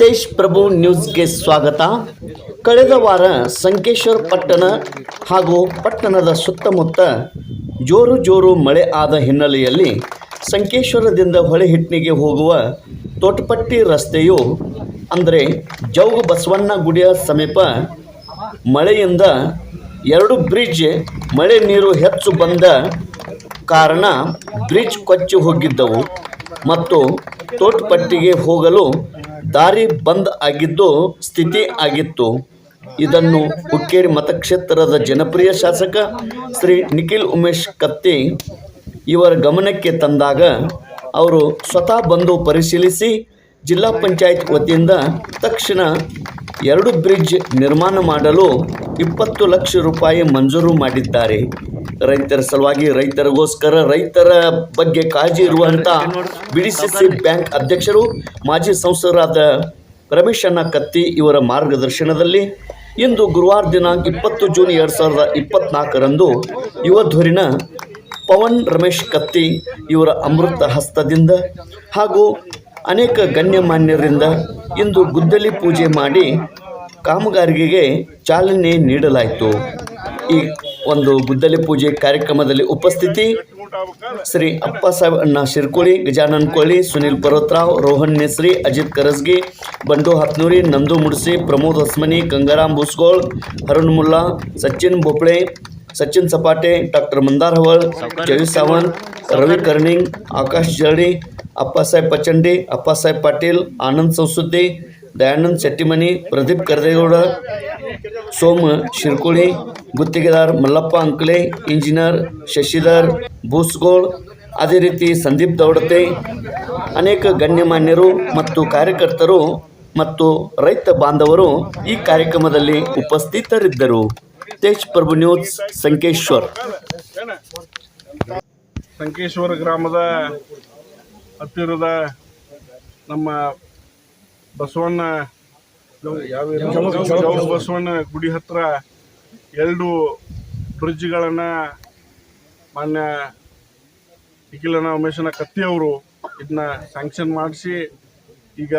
ತೇಜ್ ಪ್ರಭು ನ್ಯೂಸ್ಗೆ ಸ್ವಾಗತ. ಕಳೆದ ವಾರ ಸಂಕೇಶ್ವರ ಪಟ್ಟಣ ಹಾಗೂ ಪಟ್ಟಣದ ಸುತ್ತಮುತ್ತ ಜೋರು ಜೋರು ಮಳೆ ಆದ ಹಿನ್ನೆಲೆಯಲ್ಲಿ ಸಂಕೇಶ್ವರದಿಂದ ಹೊಳೆಹಿಟ್ಟಿನಿಗೆ ಹೋಗುವ ತೋಟಪಟ್ಟಿ ರಸ್ತೆಯು, ಅಂದರೆ ಜೌಗು ಬಸವಣ್ಣ ಗುಡಿಯ ಸಮೀಪ ಮಳೆಯಿಂದ ಎರಡು ಬ್ರಿಡ್ಜ್ ಮಳೆ ನೀರು ಹೆಚ್ಚು ಬಂದ ಕಾರಣ ಬ್ರಿಡ್ಜ್ ಕೊಚ್ಚಿ ಹೋಗಿದ್ದವು. ಮತ್ತು ತೋಟಪಟ್ಟಿಗೆ ಹೋಗಲು ದಾರಿ ಬಂದ್ ಆಗಿದ್ದು ಸ್ಥಿತಿ ಆಗಿತ್ತು. ಇದನ್ನು ಹುಕ್ಕೇರಿ ಮತಕ್ಷೇತ್ರದ ಜನಪ್ರಿಯ ಶಾಸಕ ಶ್ರೀ ನಿಖಿಲ್ ಉಮೇಶ್ ಕತ್ತಿ ಇವರ ಗಮನಕ್ಕೆ ತಂದಾಗ ಅವರು ಸ್ವತಃ ಬಂದು ಪರಿಶೀಲಿಸಿ ಜಿಲ್ಲಾ ಪಂಚಾಯತ್ ವತಿಯಿಂದ ತಕ್ಷಣ ಎರಡು ಬ್ರಿಡ್ಜ್ ನಿರ್ಮಾಣ ಮಾಡಲು ಇಪ್ಪತ್ತು ಲಕ್ಷ ರೂಪಾಯಿ ಮಂಜೂರು ಮಾಡಿದ್ದಾರೆ. ರೈತರ ಸಲುವಾಗಿ ರೈತರಿಗೋಸ್ಕರ ರೈತರ ಬಗ್ಗೆ ಕಾಳಜಿ ಇರುವಂಥ ಬಿಡಿಸಿಸಿ ಬ್ಯಾಂಕ್ ಅಧ್ಯಕ್ಷರು, ಮಾಜಿ ಸಂಸದರಾದ ರಮೇಶ್ ಅಣ್ಣ ಕತ್ತಿ ಇವರ ಮಾರ್ಗದರ್ಶನದಲ್ಲಿ ಇಂದು ಗುರುವಾರ ದಿನಾಂಕ ಇಪ್ಪತ್ತು ಜೂನ್ ಎರಡು ಸಾವಿರದ ಇಪ್ಪತ್ತ್ನಾಲ್ಕರಂದು ಯುವಧ್ವರಿನ ಪವನ್ ರಮೇಶ್ ಕತ್ತಿ ಇವರ ಅಮೃತ ಹಸ್ತದಿಂದ ಹಾಗೂ ಅನೇಕ ಗಣ್ಯಮಾನ್ಯರಿಂದ ಇಂದು ಗುದ್ದಲಿ ಪೂಜೆ ಮಾಡಿ ಕಾಮಗಾರಿಗೆ ಚಾಲನೆ ನೀಡಲಾಯಿತು. ಈ ಒಂದು ಗುದ್ದಲಿ ಪೂಜೆ ಕಾರ್ಯಕ್ರಮದಲ್ಲಿ ಉಪಸ್ಥಿತಿ ಶ್ರೀ ಅಪ್ಪಸಾಹೇಬ್ ಅಣ್ಣ ಶಿರ್ಕೋಳಿ ಗಜಾನನ್ ಕೋಳಿ ಸುನಿಲ್ ಪರ್ವತ್ರಾವ್ ರೋಹನ್ ನೆಸ್ರಿ ಅಜಿತ್ ಕರಸ್ಗಿ ಬಂಡು ಹತ್ನೂರಿ ನಂದು ಮುಡ್ಸಿ ಪ್ರಮೋದ್ ಹೊಸ್ಮನಿ ಗಂಗಾರಾಮ್ ಬೂಸ್ಗೋಳ್ ಅರುಣ್ ಮುಲ್ಲಾ ಸಚಿನ್ ಭೋಪಳೆ ಸಚಿನ್ ಸಪಾಟೆ ಡಾಕ್ಟರ್ ಮಂದಾರ್ ಹವಳ್ ಜವಿ ಸಾವಂತ್ ರವಿ ಕರ್ನಿಂಗ್ ಆಕಾಶ್ ಜರಡಿ ಅಪ್ಪಾಸಾಹೇಬ್ ಪಚಂಡಿ ಅಪ್ಪಾಸಾಹೇಬ್ ಪಾಟೀಲ್ ಆನಂದ್ ಸಂಸುದ್ದಿ ದಯಾನಂದ್ ಶೆಟ್ಟಿಮನಿ ಪ್ರದೀಪ್ ಕರ್ದೇಗೌಡ ಸೋಮ ಶಿರ್ಕುಳಿ ಗುತ್ತಿಗೆದಾರ್ ಮಲ್ಲಪ್ಪ ಅಂಕಲೆ ಇಂಜಿನಿಯರ್ ಶಶಿಧರ್ ಬೂಸ್ಗೋಳ್ ಅದೇ ರೀತಿ ಸಂದೀಪ್ ದೌಡತೆ ಅನೇಕ ಗಣ್ಯಮಾನ್ಯರು ಮತ್ತು ಕಾರ್ಯಕರ್ತರು ಮತ್ತು ರೈತ ಬಾಂಧವರು ಈ ಕಾರ್ಯಕ್ರಮದಲ್ಲಿ ಉಪಸ್ಥಿತರಿದ್ದರು ತೇಜ್ ಪ್ರಭು ನ್ಯೂಸ್ ಸಂಕೇಶ್ವರ್ ಸಂಕೇಶ್ವರ ಗ್ರಾಮದ ಹತ್ತಿರದ ನಮ್ಮ ಬಸವಣ್ಣ ಬಸವಣ್ಣ ಗುಡಿ ಹತ್ರ ಎರಡು ಬ್ರಿಡ್ಜ್ಗಳನ್ನು ಮಾನ್ಯ ನಿಖಿಲನ ಉಮೇಶನ ಕತ್ತಿಯವರು ಇದನ್ನ ಸ್ಯಾಂಕ್ಷನ್ ಮಾಡಿಸಿ ಈಗ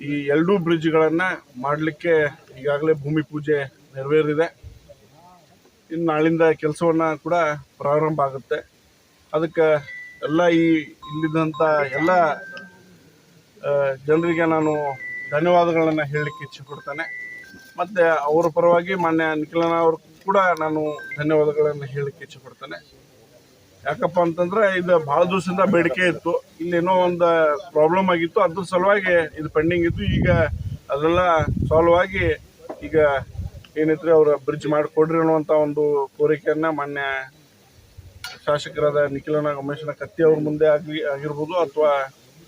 ಈ ಎರಡೂ ಬ್ರಿಡ್ಜ್ಗಳನ್ನು ಮಾಡಲಿಕ್ಕೆ ಈಗಾಗಲೇ ಭೂಮಿ ಪೂಜೆ ನೆರವೇರಿದೆ. ಇನ್ನು ನಾಳಿಂದ ಕೆಲಸವನ್ನು ಕೂಡ ಪ್ರಾರಂಭ ಆಗುತ್ತೆ. ಅದಕ್ಕೆ ಎಲ್ಲ ಈ ಇಲ್ಲಿದ್ದಂಥ ಎಲ್ಲ ಜನರಿಗೆ ನಾನು ಧನ್ಯವಾದಗಳನ್ನು ಹೇಳಲಿಕ್ಕೆ ಇಚ್ಛೆ ಪಡ್ತೇನೆ. ಮತ್ತು ಅವರ ಪರವಾಗಿ ಮಾನ್ಯ ನಿಖಿಲನ ಅವರು ಕೂಡ ನಾನು ಧನ್ಯವಾದಗಳನ್ನು ಹೇಳಲಿಕ್ಕೆ ಇಚ್ಛೆ ಪಡ್ತೇನೆ ಯಾಕಪ್ಪ ಅಂತಂದ್ರೆ ಇದು ಭಾಳ ದಿವಸದಿಂದ ಬೇಡಿಕೆ ಇತ್ತು. ಇಲ್ಲೇನೋ ಒಂದು ಪ್ರಾಬ್ಲಮ್ ಆಗಿತ್ತು. ಅದ್ರ ಸಲುವಾಗಿ ಇದು ಪೆಂಡಿಂಗ್ ಇತ್ತು. ಈಗ ಅದೆಲ್ಲ ಸಾಲ್ವ್ ಆಗಿ ಈಗ ಏನೈತ್ರಿ ಅವ್ರ ಬ್ರಿಡ್ಜ್ ಮಾಡಿಕೊಡ್ರಿ ಅನ್ನುವಂಥ ಒಂದು ಕೋರಿಕೆಯನ್ನು ಮಾನ್ಯ ಶಾಸಕರಾದ ನಿಖಿಲನ ರಮೇಶನ ಕತ್ತಿ ಅವ್ರ ಮುಂದೆ ಆಗಿ ಆಗಿರ್ಬೋದು ಅಥವಾ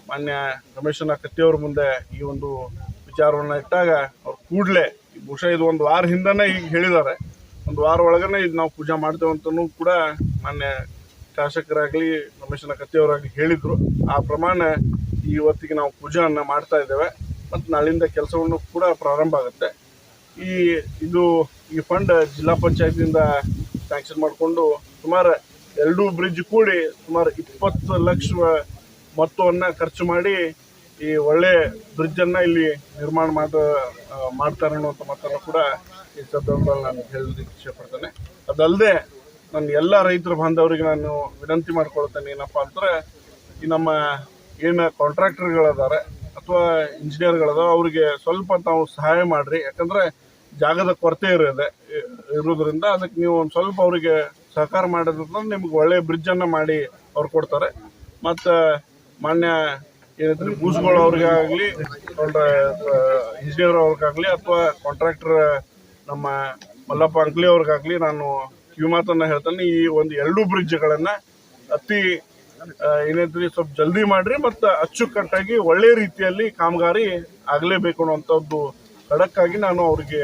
ಮಾನ್ಯ ರಮೇಶನ ಕತ್ತಿ ಅವ್ರ ಮುಂದೆ ಈ ಒಂದು ವಿಚಾರವನ್ನು ಇಟ್ಟಾಗ ಅವ್ರು ಕೂಡಲೇ ಬಹುಶಃ ಇದು ಒಂದು ವಾರ ಹಿಂದನೇ ಈಗ ಹೇಳಿದ್ದಾರೆ. ಒಂದು ವಾರ ಒಳಗನೆ ಇದು ನಾವು ಪೂಜೆ ಮಾಡ್ತೇವೆ ಅಂತಲೂ ಕೂಡ ಮಾನ್ಯ ಶಾಸಕರಾಗಲಿ, ರಮೇಶನ ಕತ್ತಿಯವರಾಗಲಿ ಹೇಳಿದರು. ಆ ಪ್ರಮಾಣ ಇವತ್ತಿಗೆ ನಾವು ಪೂಜೆಯನ್ನು ಮಾಡ್ತಾ ಇದ್ದೇವೆ. ಮತ್ತು ನಾಳಿಂದ ಕೆಲಸವನ್ನು ಕೂಡ ಪ್ರಾರಂಭ ಆಗುತ್ತೆ. ಈ, ಇದು, ಈ ಫಂಡ್ ಜಿಲ್ಲಾ ಪಂಚಾಯತಿಯಿಂದ ಸ್ಯಾಂಕ್ಷನ್ ಮಾಡಿಕೊಂಡು ಸುಮಾರು ಎರಡೂ ಬ್ರಿಡ್ಜ್ ಕೂಡಿ ಸುಮಾರು ಇಪ್ಪತ್ತು ಲಕ್ಷ ಮೊತ್ತವನ್ನು ಖರ್ಚು ಮಾಡಿ ಈ ಒಳ್ಳೆ ಬ್ರಿಡ್ಜನ್ನು ಇಲ್ಲಿ ನಿರ್ಮಾಣ ಮಾಡ ಮಾಡ್ತಾರೆ ಅನ್ನುವಂಥ ಮಾತನ್ನು ಕೂಡ ಈ ಸಂದರ್ಭದಲ್ಲಿ ನಾನು ಹೇಳಲಿಕ್ಕೆ ಇಷ್ಟಪಡ್ತೇನೆ ಅದಲ್ಲದೆ ನನ್ನ ಎಲ್ಲ ರೈತರ ಬಾಂಧವರಿಗೆ ನಾನು ವಿನಂತಿ ಮಾಡ್ಕೊಳ್ತೇನೆ, ಏನಪ್ಪ ಅಂದ್ರೆ, ಈ ನಮ್ಮ ಏನು ಕಾಂಟ್ರಾಕ್ಟರ್ಗಳಿದ್ದಾರೆ ಅಥವಾ ಇಂಜಿನಿಯರ್ಗಳದಾವ ಅವರಿಗೆ ಸ್ವಲ್ಪ ತಾವು ಸಹಾಯ ಮಾಡಿರಿ. ಯಾಕಂದರೆ ಜಾಗದ ಕೊರತೆ ಇರೋದೆ ಇರೋದ್ರಿಂದ ಅದಕ್ಕೆ ನೀವು ಒಂದು ಸ್ವಲ್ಪ ಅವರಿಗೆ ಸಹಕಾರ ಮಾಡೋದ್ರಿಂದ ನಿಮ್ಗೆ ಒಳ್ಳೆ ಬ್ರಿಡ್ಜನ್ನು ಮಾಡಿ ಅವ್ರು ಕೊಡ್ತಾರೆ. ಮತ್ತು ಮಾನ್ಯ ಏನಂದ್ರೆ ಬೂಸ್ಗಳು ಅವ್ರಿಗಾಗಲಿ ಇಂಜಿನಿಯರ್ ಅವ್ರಿಗಾಗಲಿ ಅಥವಾ ಕಾಂಟ್ರಾಕ್ಟರ್ ನಮ್ಮ ಮಲ್ಲಪ್ಪ ಅಂಕ್ಲಿ ಅವ್ರಿಗಾಗಲಿ ನಾನು ಕಿವಿಮಾತನ್ನು ಹೇಳ್ತೇನೆ. ಈ ಒಂದು ಎರಡೂ ಬ್ರಿಡ್ಜ್ಗಳನ್ನು ಅತಿ ಏನಂದ್ರೆ ಸ್ವಲ್ಪ ಜಲ್ದಿ ಮಾಡ್ರಿ ಮತ್ತು ಅಚ್ಚುಕಟ್ಟಾಗಿ ಒಳ್ಳೆ ರೀತಿಯಲ್ಲಿ ಕಾಮಗಾರಿ ಆಗಲೇಬೇಕು ಅನ್ನುವಂಥದ್ದು ಖಡಕ್ಕಾಗಿ ನಾನು ಅವರಿಗೆ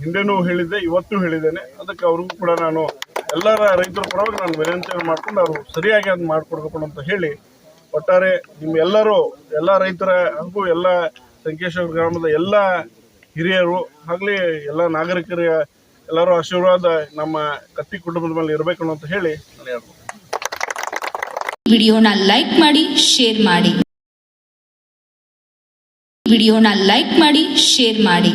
ಹಿಂದೆನೂ ಹೇಳಿದ್ದೆ, ಇವತ್ತು ಹೇಳಿದ್ದೇನೆ. ಅದಕ್ಕೆ ಅವ್ರಿಗೂ ಕೂಡ ನಾನು ಎಲ್ಲರ ರೈತರ ಪರವಾಗಿ ನಾನು ವಿನಂತಿಯನ್ನು ಮಾಡ್ಕೊಂಡು ಅವರು ಸರಿಯಾಗಿ ಅದನ್ನ ಮಾಡಿಕೊಡ್ಬೇಕು ಅಂತ ಹೇಳಿ ಒಟ್ಟಾರೆ ನಿಮ್ಮ ಎಲ್ಲಾರು ಎಲ್ಲ ರೈತರ ಹಾಗೂ ಎಲ್ಲ ಸಂಕೇಶ್ವರ ಗ್ರಾಮದ ಎಲ್ಲ ಹಿರಿಯರು, ಆಗಲಿ ಎಲ್ಲ ನಾಗರಿಕರ ಎಲ್ಲರೂ ಆಶೀರ್ವಾದ ನಮ್ಮ ಕತ್ತಿ ಕುಟುಂಬದ ಮೇಲೆ ಇರಬೇಕು ಅಂತ ಹೇಳಿ ವಿಡಿಯೋನ ಲೈಕ್ ಮಾಡಿ, ಶೇರ್ ಮಾಡಿ. ವಿಡಿಯೋನ ಲೈಕ್ ಮಾಡಿ, ಶೇರ್ ಮಾಡಿ.